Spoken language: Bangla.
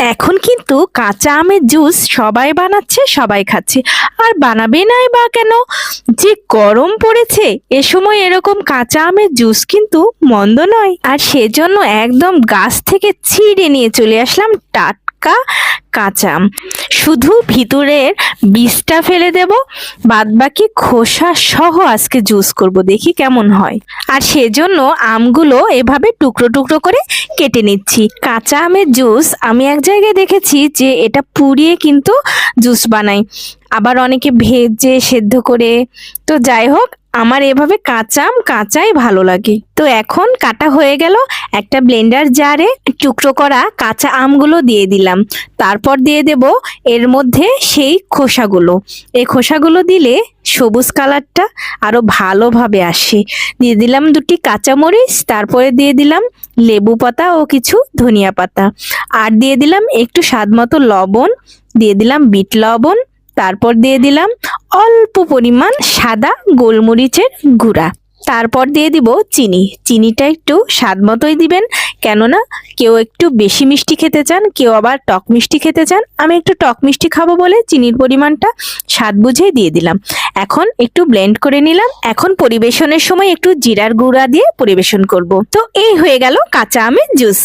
এখন কিন্তু কাঁচা আমের জুস সবাই বানাচ্ছে, সবাই খাচ্ছে। আর বানাবে নাই বা কেন? যে গরম পড়েছে, এ সময় এরকম কাঁচা আমের জুস কিন্তু মন্দ নয়। আর সেজন্য একদম গাছ থেকে ছিঁড়ে নিয়ে চলে আসলাম টাটকা কাঁচা আম। শুধু ভিতরের বীজটা ফেলে দেব, বাদবাকি খোসা সহ আজকে জুস করব, দেখি কেমন হয়। আর সেজন্য আমগুলো এভাবে টুকরো টুকরো করে কেটে নিচ্ছি। কাঁচা আমের জুস আমি এক জায়গায় দেখেছি যে এটা পুড়িয়ে কিন্তু জুস বানাই আবার অনেকে ভেজে সেদ্ধ করে, তো যাই হোক আমার এভাবে কাঁচা আম কাঁচাই ভালো লাগে। তো এখন কাটা হয়ে গেল একটা ব্লেন্ডার জারে টুকরো করা কাঁচা আমগুলো দিয়ে দিলাম। তারপর দিয়ে দেব এর মধ্যে সেই খোসাগুলো। এই খোসাগুলো দিলে সবুজ কালারটা আরও ভালোভাবে আসে। দিয়ে দিলাম দুটি কাঁচামরিচ, তারপরে দিয়ে দিলাম লেবু পাতা ও কিছু ধনিয়া পাতা। আর দিয়ে দিলাম একটু স্বাদ মতো লবণ, দিয়ে দিলাম বিট লবণ তারপর দিয়ে দিলাম অল্প পরিমাণ সাদা গোলমরিচের গুঁড়া। তারপর দিয়ে দিব চিনি। চিনিটা একটু স্বাদ মতোই দিবেন, কেননা কেউ একটু বেশি মিষ্টি খেতে চান, কেউ আবার টক মিষ্টি খেতে চান, আমি একটু টক মিষ্টি খাব বলে চিনির পরিমাণটা স্বাদ বুঝে দিয়ে দিলাম। এখন একটু ব্লেন্ড করে নিলাম। এখন পরিবেশনের সময় একটু জিরার গুঁড়া দিয়ে পরিবেশন করব। তো এই হয়ে গেল কাঁচা আমের জুস